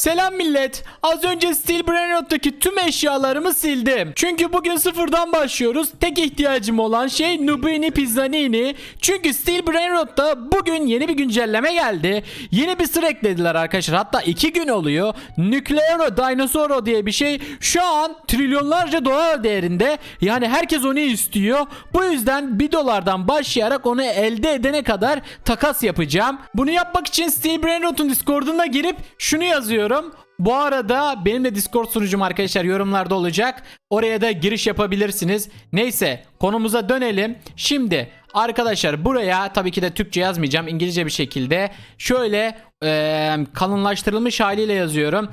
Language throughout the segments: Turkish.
Selam millet. Az önce Steel Brainrot'taki tüm eşyalarımı sildim. Çünkü bugün sıfırdan başlıyoruz. Tek ihtiyacım olan şey Nubini Pizzanini. Çünkü Steel Brainrot'ta bugün yeni bir güncelleme geldi. Yeni bir sır eklediler arkadaşlar. Hatta iki gün oluyor. Nuclearo Dinosauro diye bir şey şu an trilyonlarca dolar değerinde. Yani herkes onu istiyor. Bu yüzden 1 dolardan başlayarak onu elde edene kadar takas yapacağım. Bunu yapmak için Steel Brainrot'un Discord'una girip şunu yazıyorum. Bu arada benim de Discord sunucum arkadaşlar yorumlarda olacak. Oraya da giriş yapabilirsiniz. Neyse konumuza dönelim. Şimdi arkadaşlar buraya tabii ki de Türkçe yazmayacağım. İngilizce bir şekilde şöyle e, kalınlaştırılmış haliyle yazıyorum.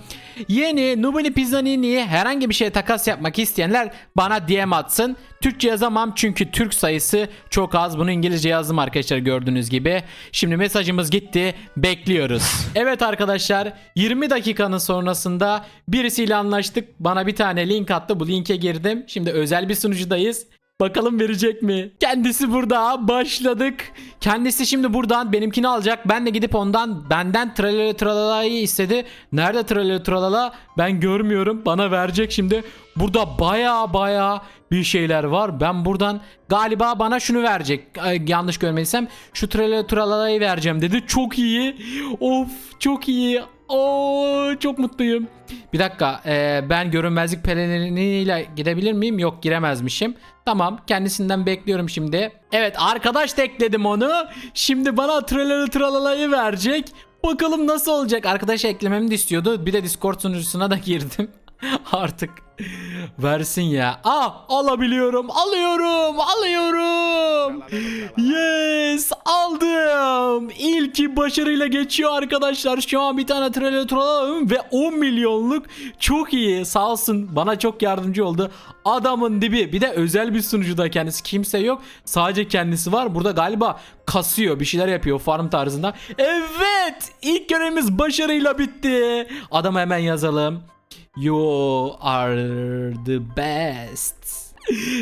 Yeni Nubini Pizzanini'yi herhangi bir şeye takas yapmak isteyenler bana DM atsın. Türkçe yazamam çünkü Türk sayısı çok az. Bunu İngilizce yazdım arkadaşlar gördüğünüz gibi. Şimdi mesajımız gitti. Bekliyoruz. Evet arkadaşlar 20 dakikanın sonrasında birisiyle anlaştık. Bana bir tane link attı. Bu linke girdim. Şimdi özel bir sunucudayız. Bakalım verecek mi? Kendisi burada. Başladık. Kendisi şimdi buradan benimkini alacak. Ben de gidip ondan benden tralala tralala'yı istedi. Nerede tralala tralala? Ben görmüyorum. Bana verecek şimdi. Burada baya baya bir şeyler var. Ben buradan galiba bana şunu verecek. Ay, yanlış görmediysem şu tralala tralala'yı vereceğim dedi. Çok iyi. Of çok iyi. Oo çok mutluyum. Bir dakika e, ben görünmezlik peleriniyle gidebilir miyim? Yok giremezmişim. Tamam kendisinden bekliyorum şimdi. Evet arkadaş tekledim onu. Şimdi bana tralalı tralalayı verecek. Bakalım nasıl olacak. Arkadaş eklememi de istiyordu. Bir de Discord sunucusuna da girdim. Artık versin ya. Ah alabiliyorum. Alıyorum. Alıyorum. Yes aldım. İlki başarıyla geçiyor arkadaşlar. Şu an bir tane trailer turaladım ve 10 milyonluk çok iyi. Sağ olsun bana çok yardımcı oldu. Adamın dibi. Bir de özel bir sunucuda kendisi. Kimse yok. Sadece kendisi var. Burada galiba kasıyor. Bir şeyler yapıyor farm tarzında. Evet. ilk görevimiz başarıyla bitti. Adamı hemen yazalım. You are the best.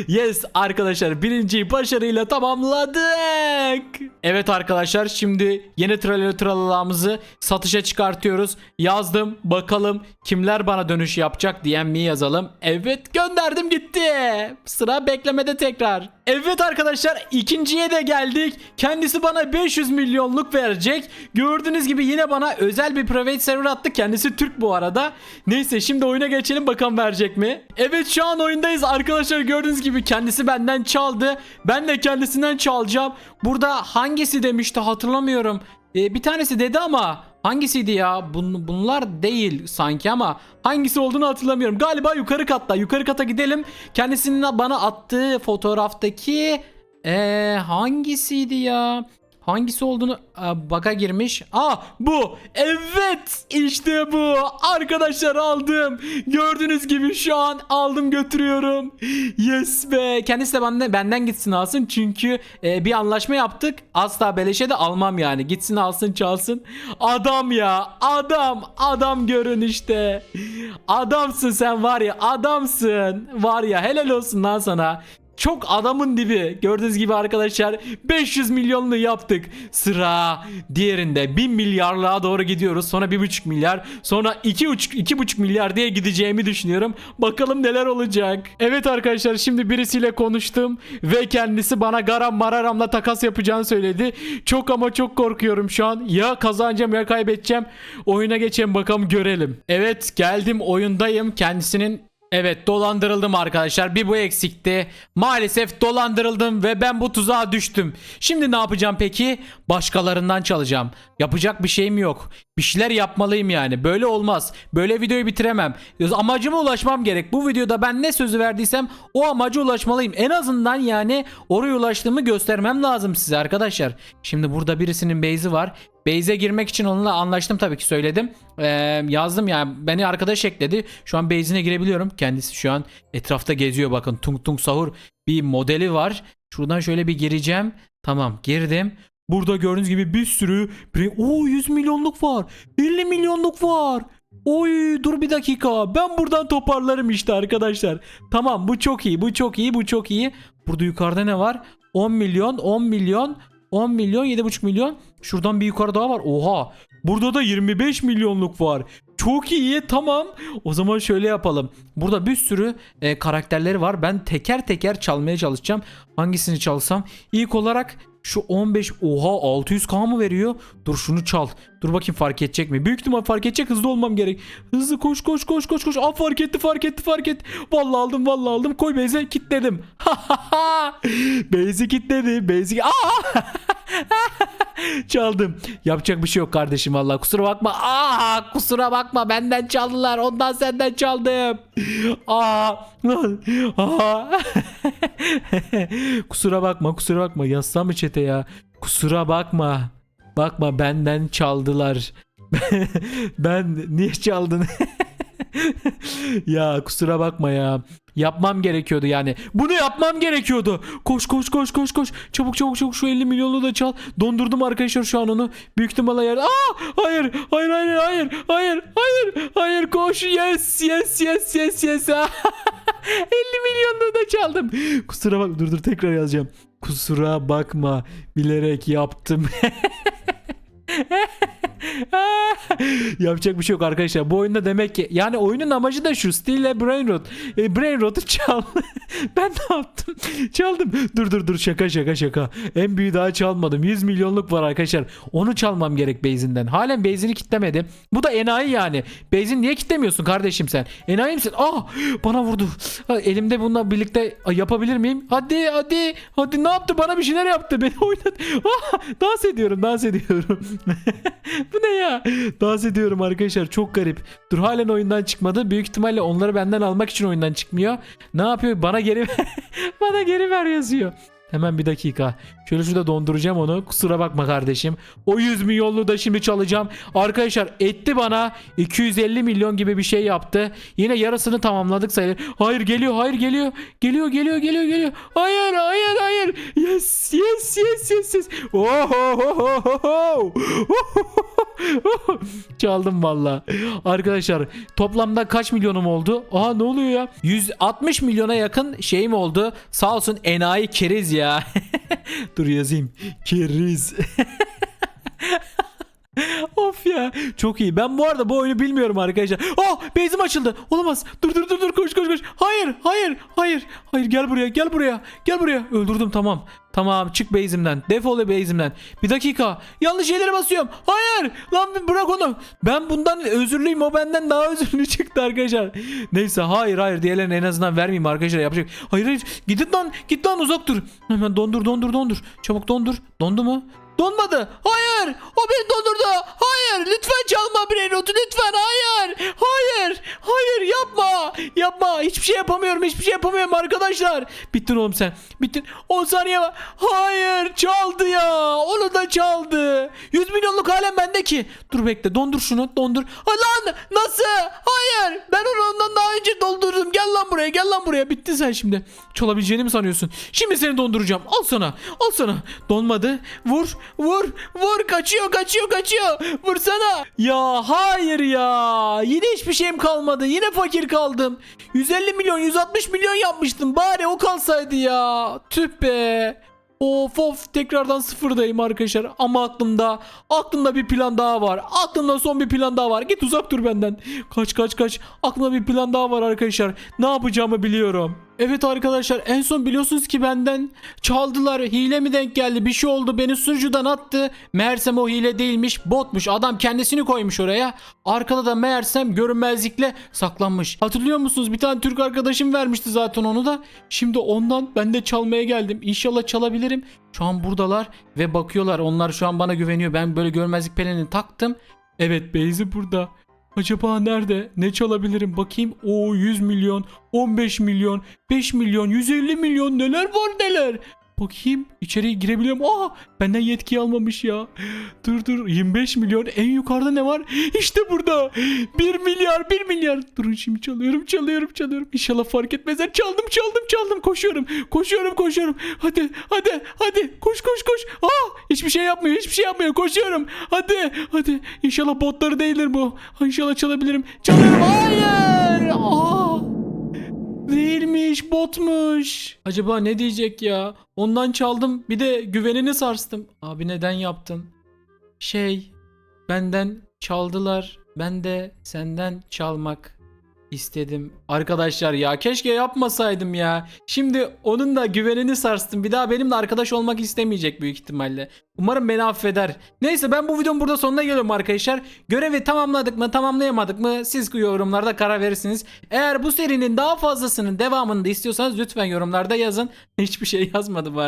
Yes arkadaşlar birinciyi başarıyla tamamladık. Evet arkadaşlar şimdi yeni tralala tralalamızı satışa çıkartıyoruz. Yazdım bakalım kimler bana dönüş yapacak DM'mi yazalım. Evet gönderdim gitti. Sıra beklemede tekrar. Evet arkadaşlar ikinciye de geldik. Kendisi bana 500 milyonluk verecek. Gördüğünüz gibi yine bana özel bir private server attı. Kendisi Türk bu arada. Neyse şimdi oyuna geçelim bakalım verecek mi? Evet şu an oyundayız arkadaşlar gördüğünüz gibi kendisi benden çaldı. Ben de kendisinden çalacağım. Burada hangisi demişti hatırlamıyorum. Ee, bir tanesi dedi ama hangisiydi ya? Bun- bunlar değil sanki ama hangisi olduğunu hatırlamıyorum. Galiba yukarı katta. Yukarı kata gidelim. Kendisinin bana attığı fotoğraftaki ee, hangisiydi ya? Hangisi olduğunu Aa, baka girmiş. Aa bu. Evet işte bu. Arkadaşlar aldım. Gördüğünüz gibi şu an aldım götürüyorum. Yes be. Kendisi de benden, benden gitsin alsın. Çünkü e, bir anlaşma yaptık. Asla beleşe de almam yani. Gitsin alsın çalsın. Adam ya. Adam. Adam görün işte. Adamsın sen var ya. Adamsın. Var ya helal olsun lan sana. Çok adamın dibi. Gördüğünüz gibi arkadaşlar 500 milyonlu yaptık. Sıra diğerinde 1 milyarlığa doğru gidiyoruz. Sonra 1,5 milyar. Sonra 2,5 2,5 milyar diye gideceğimi düşünüyorum. Bakalım neler olacak. Evet arkadaşlar şimdi birisiyle konuştum. Ve kendisi bana garam mararamla takas yapacağını söyledi. Çok ama çok korkuyorum şu an. Ya kazanacağım ya kaybedeceğim. Oyuna geçelim bakalım görelim. Evet geldim oyundayım. Kendisinin Evet dolandırıldım arkadaşlar. Bir bu eksikti. Maalesef dolandırıldım ve ben bu tuzağa düştüm. Şimdi ne yapacağım peki? Başkalarından çalacağım. Yapacak bir şeyim yok. Bir şeyler yapmalıyım yani. Böyle olmaz. Böyle videoyu bitiremem. Amacıma ulaşmam gerek. Bu videoda ben ne sözü verdiysem o amaca ulaşmalıyım. En azından yani oraya ulaştığımı göstermem lazım size arkadaşlar. Şimdi burada birisinin base'i var. Base'e girmek için onunla anlaştım tabii ki söyledim. Ee, yazdım yani beni arkadaş ekledi. Şu an base'ine girebiliyorum. Kendisi şu an etrafta geziyor bakın. Tung Tung Sahur bir modeli var. Şuradan şöyle bir gireceğim. Tamam girdim. Burada gördüğünüz gibi bir sürü Oo 100 milyonluk var. 50 milyonluk var. Oy dur bir dakika. Ben buradan toparlarım işte arkadaşlar. Tamam bu çok iyi. Bu çok iyi. Bu çok iyi. Burada yukarıda ne var? 10 milyon, 10 milyon, 10 milyon, 7,5 milyon. Şuradan bir yukarı daha var. Oha. Burada da 25 milyonluk var. Çok iyi tamam. O zaman şöyle yapalım. Burada bir sürü e, karakterleri var. Ben teker teker çalmaya çalışacağım. Hangisini çalsam? İlk olarak şu 15 oha 600k mı veriyor? Dur şunu çal. Dur bakayım fark edecek mi? Büyük ihtimal fark edecek. Hızlı olmam gerek. Hızlı koş koş koş koş koş. Aa fark etti fark etti fark etti. Vallahi aldım vallahi aldım. Koy beyze kilitledim. Beyzi kilitledi. Beyzi Aa! Çaldım. Yapacak bir şey yok kardeşim vallahi. Kusura bakma. Aa, kusura bakma. Benden çaldılar. Ondan senden çaldım. Aa. Aa. kusura bakma, kusura bakma. Yazsam mı çete ya? Kusura bakma. Bakma benden çaldılar. ben niye çaldın? ya kusura bakma ya. Yapmam gerekiyordu yani. Bunu yapmam gerekiyordu. Koş koş koş koş koş. Çabuk çabuk çabuk şu 50 milyonu da çal. Dondurdum arkadaşlar şu an onu. Büyük ihtimalle yerde. Aa! Hayır. Hayır hayır hayır. Hayır. Hayır. Hayır koş. Yes yes yes yes yes. 50 milyonunu da çaldım. Kusura bak. Dur dur tekrar yazacağım. Kusura bakma. Bilerek yaptım. Yapacak bir şey yok arkadaşlar. Bu oyunda demek ki yani oyunun amacı da şu. Steel ile Brain Rot. E, Brain Rot'u çal. ben ne yaptım? Çaldım. Dur dur dur şaka şaka şaka. En büyüğü daha çalmadım. 100 milyonluk var arkadaşlar. Onu çalmam gerek base'inden. Halen base'ini kitlemedim. Bu da enayi yani. Base'ini niye kitlemiyorsun kardeşim sen? Enayi misin? Ah bana vurdu. Elimde bununla birlikte yapabilir miyim? Hadi hadi. Hadi ne yaptı? Bana bir şeyler yaptı. Beni oynadı. Ah, dans ediyorum dans ediyorum. Bu ne ya? Dans ediyorum arkadaşlar. Çok garip. Dur halen oyundan çıkmadı. Büyük ihtimalle onları benden almak için oyundan çıkmıyor. Ne yapıyor? Bana geri bana geri ver yazıyor. Hemen bir dakika. Şöyle şurada donduracağım onu. Kusura bakma kardeşim. O 100 milyonlu da şimdi çalacağım. Arkadaşlar etti bana 250 milyon gibi bir şey yaptı. Yine yarısını tamamladık sayılır. Hayır geliyor hayır geliyor. Geliyor geliyor geliyor geliyor. Hayır hayır hayır. Yes yes yes yes yes. Ohohohoho. Çaldım valla. Arkadaşlar toplamda kaç milyonum oldu? Aa ne oluyor ya? 160 milyona yakın şeyim oldu. Sağ olsun enayi keriz ya. Dur yazayım. Keriz. of ya. Çok iyi. Ben bu arada bu oyunu bilmiyorum arkadaşlar. Oh bezim açıldı. Olamaz. Dur dur dur dur koş koş koş. Hayır hayır hayır. Hayır gel buraya gel buraya. Gel buraya. Öldürdüm tamam. Tamam çık base'imden. Defol base'imden. Bir dakika. Yanlış şeylere basıyorum. Hayır. Lan bırak onu. Ben bundan özürlüyüm. O benden daha özürlü çıktı arkadaşlar. Neyse hayır hayır. Diğerlerini en azından vermeyeyim arkadaşlar. Yapacak. Hayır hayır. Gidin lan. Git lan uzak dur. Hemen dondur dondur dondur. Çabuk dondur. Dondu mu? Donmadı. Hayır. O beni dondurdu. Hayır. Lütfen çalma Brainrot'u. Lütfen. Hayır. Hayır. Hayır yapma. Hiçbir şey yapamıyorum. Hiçbir şey yapamıyorum arkadaşlar. Bittin oğlum sen. Bittin. 10 saniye var. Hayır. Çaldı ya. Onu da çaldı. 100 milyonluk halen bende ki. Dur bekle. Dondur şunu. Dondur. Ha lan. Nasıl? Hayır. Ben onu ondan daha önce doldurdum. Gel lan buraya. Gel lan buraya. Bittin sen şimdi. Çalabileceğini mi sanıyorsun? Şimdi seni donduracağım. Al sana. Al sana. Donmadı. Vur. Vur. Vur. Kaçıyor. Kaçıyor. Kaçıyor. Vursana. Ya hayır ya. Yine hiçbir şeyim kalmadı. Yine fakir kaldım. 150 milyon 160 milyon yapmıştım. Bari o kalsaydı ya. Tüh be. Of of. Tekrardan sıfırdayım arkadaşlar. Ama aklımda aklımda bir plan daha var. Aklımda son bir plan daha var. Git uzak dur benden. Kaç kaç kaç. Aklımda bir plan daha var arkadaşlar. Ne yapacağımı biliyorum Evet arkadaşlar en son biliyorsunuz ki benden çaldılar hile mi denk geldi? Bir şey oldu beni sunucudan attı. Meğersem o hile değilmiş botmuş. Adam kendisini koymuş oraya. Arkada da meğersem görünmezlikle saklanmış. Hatırlıyor musunuz? Bir tane Türk arkadaşım vermişti zaten onu da. Şimdi ondan ben de çalmaya geldim. İnşallah çalabilirim. Şu an buradalar ve bakıyorlar. Onlar şu an bana güveniyor. Ben böyle görmezlik pelenini taktım. Evet Beyzi burada Acaba nerede? Ne çalabilirim? Bakayım. O 100 milyon, 15 milyon, 5 milyon, 150 milyon neler var neler. Bakayım içeriye girebiliyorum. Aa benden yetki almamış ya. Dur dur 25 milyon en yukarıda ne var? İşte burada. 1 milyar 1 milyar. Durun şimdi çalıyorum çalıyorum çalıyorum. İnşallah fark etmezler. Çaldım çaldım çaldım koşuyorum. Koşuyorum koşuyorum. Hadi hadi hadi koş koş koş. Aa hiçbir şey yapmıyor hiçbir şey yapmıyor. Koşuyorum. Hadi hadi. İnşallah botları değildir bu. İnşallah çalabilirim. Çalıyorum. Hayır. Aa. Değilmiş botmuş. Acaba ne diyecek ya? Ondan çaldım bir de güvenini sarstım. Abi neden yaptın? Şey benden çaldılar ben de senden çalmak istedim. Arkadaşlar ya keşke yapmasaydım ya. Şimdi onun da güvenini sarstım. Bir daha benimle arkadaş olmak istemeyecek büyük ihtimalle. Umarım beni affeder. Neyse ben bu videonun burada sonuna geliyorum arkadaşlar. Görevi tamamladık mı tamamlayamadık mı siz yorumlarda karar verirsiniz. Eğer bu serinin daha fazlasının devamını da istiyorsanız lütfen yorumlarda yazın. Hiçbir şey yazmadı bu.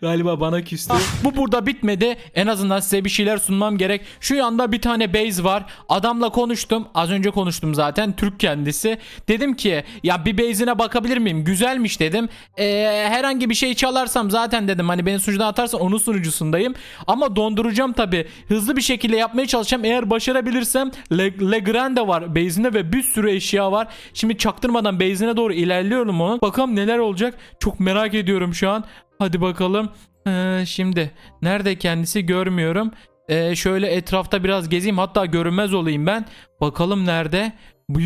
Galiba bana küstü. bu burada bitmedi. En azından size bir şeyler sunmam gerek. Şu yanda bir tane base var. Adamla konuştum. Az önce konuştum zaten. Türk kendisi. Dedim ki ya bir base'ine bakabilir miyim? Güzelmiş dedim. Ee, herhangi bir şey çalarsam zaten dedim. Hani beni sunucudan atarsan onun sunucusundayım. Ama donduracağım tabi. Hızlı bir şekilde yapmaya çalışacağım. Eğer başarabilirsem Le, Legrande var base'inde ve bir sürü eşya var. Şimdi çaktırmadan base'ine doğru ilerliyorum onun. Bakalım neler olacak. Çok merak ediyorum şu an. Hadi bakalım. Ee, şimdi nerede kendisi görmüyorum. Ee, şöyle etrafta biraz gezeyim hatta görünmez olayım ben. Bakalım nerede?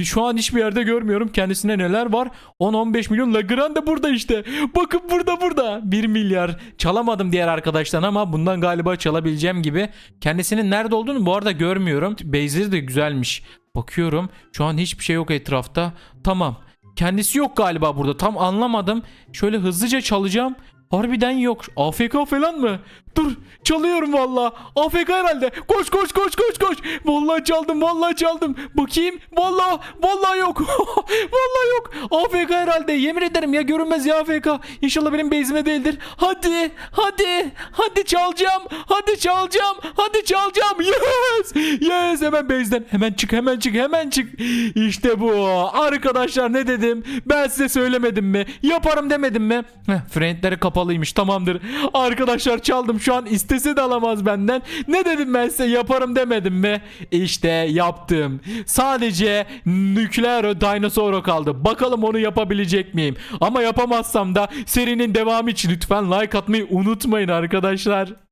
Şu an hiçbir yerde görmüyorum kendisine neler var. 10-15 milyon Legrand burada işte. Bakın burada burada. 1 milyar. Çalamadım diğer arkadaştan ama bundan galiba çalabileceğim gibi. Kendisinin nerede olduğunu bu arada görmüyorum. Base'leri de güzelmiş. Bakıyorum. Şu an hiçbir şey yok etrafta. Tamam. Kendisi yok galiba burada. Tam anlamadım. Şöyle hızlıca çalacağım. Harbiden yok. AFK falan mı? Dur çalıyorum valla. AFK herhalde. Koş koş koş koş koş. Vallahi çaldım vallahi çaldım. Bakayım. Vallahi vallahi yok. vallahi yok. AFK herhalde. Yemin ederim ya görünmez ya AFK. İnşallah benim base'ime değildir. Hadi hadi hadi çalacağım. Hadi çalacağım. Hadi çalacağım. Yes. Yes hemen base'den. Hemen çık hemen çık hemen çık. İşte bu. Arkadaşlar ne dedim? Ben size söylemedim mi? Yaparım demedim mi? Heh, friendleri kapalıymış tamamdır. Arkadaşlar çaldım şu an istese de alamaz benden. Ne dedim ben size yaparım demedim mi? İşte yaptım. Sadece nükleer dinozor kaldı. Bakalım onu yapabilecek miyim? Ama yapamazsam da serinin devamı için lütfen like atmayı unutmayın arkadaşlar.